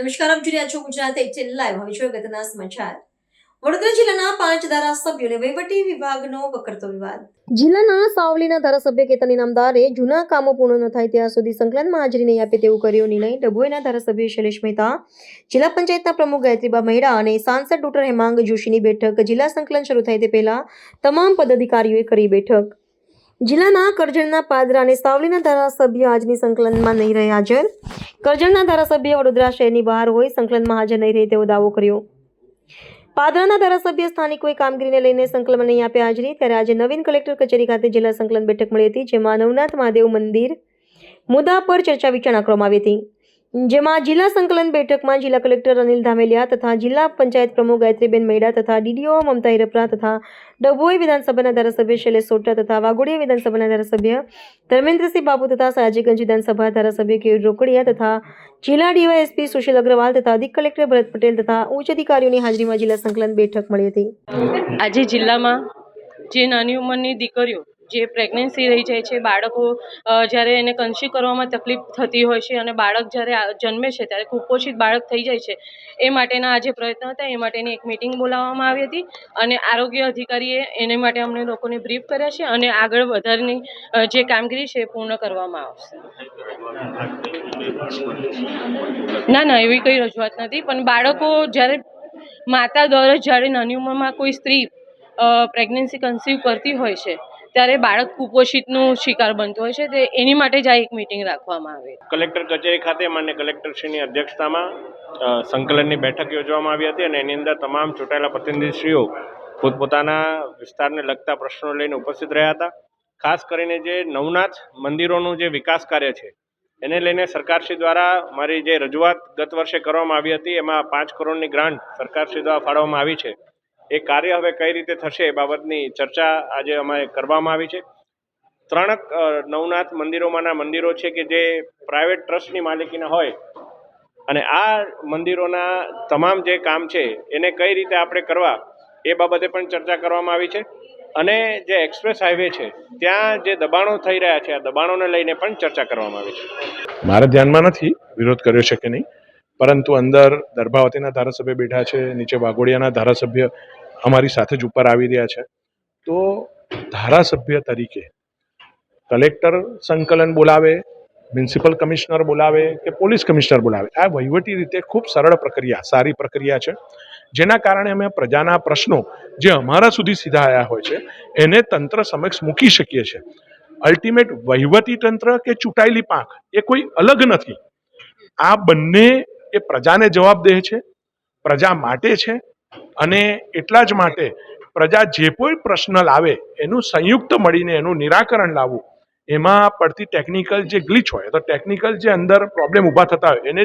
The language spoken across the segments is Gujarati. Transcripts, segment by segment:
નમસ્કાર, આપ જોઈ રહ્યા છો ગુજરાત એટીન લાઈવ હવે જોઈએ ગતના સમાચાર. વડોદરા જિલ્લાના પાંચ ધારાસભ્યોને વહીવટી વિભાગનો વકરતો વિવાદ. જિલ્લાના સાવલીના ધારાસભ્ય કેતન ઇનામદારે જૂના કામો પૂર્ણ ન થાય ત્યાં સુધી સંકલનમાં હાજરી નહીં આપે તેવું કર્યો નિર્ણય. ડભોઈના ધારાસભ્ય શૈલેષ મહેતા, જિલ્લા પંચાયતના પ્રમુખ ગાયત્રીબા મહેડા અને સાંસદ ડોક્ટર હેમાંગ જોશીની બેઠક જિલ્લા સંકલન શરૂ થાય તે પહેલા તમામ પદાધિકારીઓએ કરી બેઠક. જિલ્લાના કરજણના પાદરા અને સાવલીના ધારાસભ્ય આજની સંકલનમાં નહીં રહે હાજર. કરજણના ધારાસભ્ય વડોદરા શહેરની બહાર હોય સંકલનમાં હાજર નહીં રહે તેવો દાવો કર્યો. પાદરાના ધારાસભ્ય સ્થાનિકોએ કામગીરીને લઈને સંકલનમાં નહીં આપે હાજરી ત્યારે આજે નવીન કલેક્ટર કચેરી ખાતે જિલ્લા સંકલન બેઠક મળી હતી, જેમાં નવનાથ મહાદેવ મંદિર મુદ્દા પર ચર્ચા વિચારણા કરવામાં આવી હતી. જેમાં જિલ્લા સંકલન બેઠકમાં જિલ્લા કલેક્ટર અનિલ ધામેલિયા તથા જિલ્લા પંચાયત પ્રમુખ ગાયત્રીબેન મૈડા તથા ડીડીઓ મમતા હિરપરા તથા ડભોઈ વિધાનસભાના ધારાસભ્ય શૈલેષ સોટા તથા વાઘોડિયા વિધાનસભાના ધારાસભ્ય ધર્મેન્દ્રસિંહ બાબુ તથા સયાજીગંજ વિધાનસભા ધારાસભ્ય કેયુર રોકડિયા તથા જિલ્લા ડીવાયએસપી સુશીલ અગ્રવાલ તથા અધિક કલેક્ટર ભરત પટેલ તથા ઉચ્ચ અધિકારીઓની હાજરીમાં જિલ્લા સંકલન બેઠક મળી હતી. આજે જિલ્લામાં જે નાની ઉંમરની દીકરીઓ જે પ્રેગ્નન્સી રહી જાય છે, બાળકો જ્યારે એને કન્સી કરવામાં તકલીફ થતી હોય છે અને બાળક જ્યારે આ- જન્મે છે, ત્યારે કુપોષિત બાળક થઈ જાય છે, એ માટેના આજે પ્રયત્ન હતા, એ માટેની એક મિટિંગ બોલાવવામાં આવી હતી અને આરોગ્ય અધિકારીએ એને માટે અમને લોકોને બ્રીફ કર્યા છે અને આગળ વધારની જે કામગીરી છે એ પૂર્ણ કરવામાં આવશે. ના ના, એવી કંઈ રજૂઆત નથી, પણ બાળકો જ્યારે માતા દ્વારા જ્યારે નાની ઉંમરમાં કોઈ સ્ત્રી પ્રેગ્નન્સી કન્સીવ કરતી હોય છે ત્યારે બાળક કુપોષિતનું શિકાર બનતું હોય છે તે એની માટે જ આ એક મિટિંગ રાખવામાં આવે. કલેક્ટર કચેરી ખાતે માન્ય કલેક્ટરશ્રીની અધ્યક્ષતામાં સંકલનની બેઠક યોજવામાં આવી હતી અને એની અંદર તમામ ચૂંટાયેલા પ્રતિનિધિશ્રીઓ પોતપોતાના વિસ્તારને લગતા પ્રશ્નો લઈને ઉપસ્થિત રહ્યા હતા. ખાસ કરીને જે નવનાથ મંદિરોનું જે વિકાસ કાર્ય છે, એને લઈને સરકારશ્રી દ્વારા મારી જે રજૂઆત ગત વર્ષે કરવામાં આવી હતી, એમાં પાંચ કરોડની ગ્રાન્ટ સરકારશ્રી દ્વારા ફાળવવામાં આવી છે. એ કાર્ય હવે કઈ રીતે થશે એ બાબતની ચર્ચા આજે અમારે કરવામાં આવી છે. ત્રણ નવનાથ મંદિરોમાંના મંદિરો છે કે જે પ્રાઇવેટ ટ્રસ્ટની માલિકીના હોય અને આ મંદિરોના તમામ જે કામ છે એને કઈ રીતે આપણે કરવા એ બાબતે પણ ચર્ચા કરવામાં આવી છે. અને જે એક્સપ્રેસ હાઈવે છે ત્યાં જે દબાણો થઈ રહ્યા છે, આ દબાણોને લઈને પણ ચર્ચા કરવામાં આવી છે. મારા ધ્યાનમાં નથી, વિરોધ કર્યો છે કે નહીં, પરંતુ અંદર દર્ભાવતીના ધારાસભ્ય બેઠા છે, નીચે વાઘોડિયાના ધારાસભ્ય અમારી સાથે જ ઉપર આવી રહ્યા છે. તો ધારાસભ્ય તરીકે કલેક્ટર સંકલન બોલાવે, મ્યુનિસિપલ કમિશનર બોલાવે કે પોલીસ કમિશનર બોલાવે, આ વહીવટી રીતે ખૂબ સરળ પ્રક્રિયા, સારી પ્રક્રિયા છે. જેના કારણે અમે પ્રજાના પ્રશ્નો જે અમારા સુધી સીધા આવ્યા હોય છે, એને તંત્ર સમક્ષ મૂકી શકીએ છીએ. અલ્ટિમેટ વહીવટી તંત્ર કે ચૂંટાયેલી પાંખ, એ કોઈ અલગ નથી. આ બંને એ પ્રજાને જવાબદેહ છે, પ્રજા માટે છે અને એટલા જ માટે પ્રજા જે કોઈ પ્રશ્ન લાવે એનું સંયુક્ત મળીને એનું નિરાકરણ લાવવું એમાં પડતી ટેકનિકલ જે ગ્લિચ હોય તો ટેકનિકલ જે અંદર પ્રોબ્લેમ ઊભા થતા હોય એને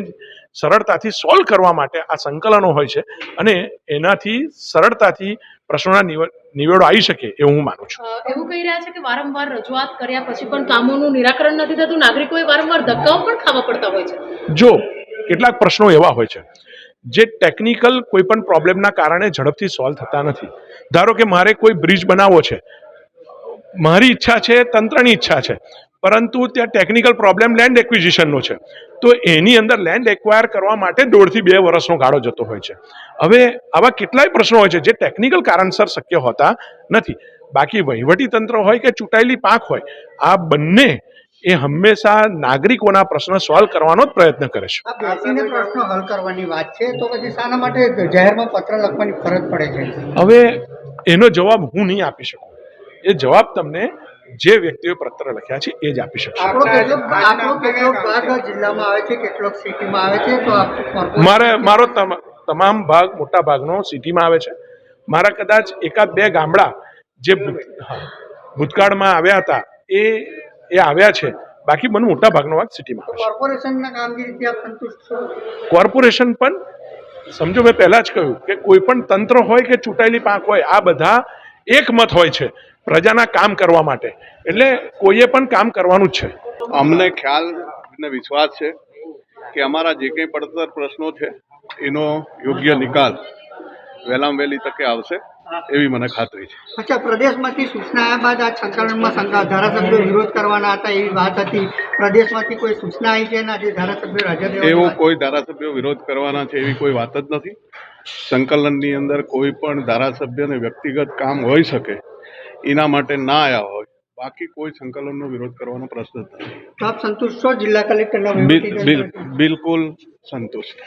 સરળતાથી સોલ્વ કરવા માટે આ સંકલનો હોય છે અને એનાથી સરળતાથી પ્રશ્નોના નિવ- નિવેડો આવી શકે એવું હું માનું છું. એવું કહી રહ્યા છે કે વારંવાર રજૂઆત કર્યા પછી પણ કામોનું નિરાકરણ નથી થતું નાગરિકોએ વારંવાર ધક્કાઓ પણ ખાવા પડતા હોય છે. જો કેટલાક પ્રશ્નો એવા હોય છે જે ટેકનિકલ કોઈ પણ પ્રોબ્લેમના કારણે ઝડપથી સોલ્વ થતા નથી. ધારો કે મારે કોઈ બ્રિજ બનાવવો છે. મારી ઈચ્છા છે, તંત્રની ઈચ્છા છે, પરંતુ ત્યાં ટેકનિકલ પ્રોબ્લેમ લેન્ડ એક્વિઝિશનનો છે. તો એની અંદર લેન્ડ એક્વાયર કરવા માટે દોઢથી બે વર્ષનો ગાળો જતો હોય છે. હવે આવા કેટલાય પ્રશ્નો હોય છે જે ટેકનિકલ કારણસર શક્ય હોતા નથી. બાકી વહીવટી તંત્ર હોય કે ચૂંટાયેલી પાંખ હોય, આ બંને એ હંમેશા નાગરિકોના પ્રશ્ન સોલ્વ કરવાનો જ પ્રયત્ન કરે છે. પ્રશ્નો હલ કરવાની વાત છે તો પછી શાના માટે જાહેરમાં પત્ર લખવાની ફરજ પડે છે. હવે એનો જવાબ હું નહીં આપી શકું. એ જવાબ તમને જે વ્યક્તિઓએ પત્ર લખ્યા છે એ જ આપી શકશે. આપણો કેટલો આપણો કેટલો જિલ્લામાં આવે છે કેટલોક સિટીમાં આવે છે તો આ corporation- મારે મારો તમા- તમામ ભાગ મોટા ભાગનો સિટીમાં આવે છે. મારા કદાચ એકાદ બે ગામડા જે ભૂતકાળમાં આવ્યા હતા એ એ આવ્યા છે. બાકી મને મોટા ભાગનો ભાગ સિટીમાં આવે છે કોર્પોરેશનના કામગીરીથી આપ સંતુષ્ટ છો? કોર્પોરેશન પણ સમજો મેં પહેલા જ કહ્યું કે કોઈ પણ તંત્ર હોય કે ચૂંટાયેલી પાંખ હોય આ બધા એકમત હોય છે પ્રજાના કામ કરવા માટે. એટલે કોઈએ પણ કામ કરવાનું જ છે. અમને ખ્યાલ અને વિશ્વાસ છે કે અમારા જે કંઈ પડતર પ્રશ્નો છે એનો યોગ્ય નિકાલ વહેલામાં વહેલી તકે આવશે. એવી મને ખાતરી છે. અચ્છા પ્રદેશમાંથી સૂચના આવ્યા બાદ આ સંકલનમાં ધારાસભ્યો વિરોધ કરવાના હતા એવી વાત હતી. પ્રદેશમાંથી કોઈ સૂચના આવી છે ના જે ધારાસભ્યો હાજર એવો કોઈ ધારાસભ્યો વિરોધ કરવાના છે એવી કોઈ વાત જ નથી. સંકલનની અંદર કોઈ પણ ધારાસભ્યને વ્યક્તિગત કામ હોઈ શકે એના માટે ના આવ્યા હોય. બાકી કોઈ સંકલનનો વિરોધ કરવાનો પ્રશ્ન જ નથી. આપ સંતુષ્ટ છો? જિલ્લા કલેક્ટરના? બિલકુલ સંતુષ્ટ.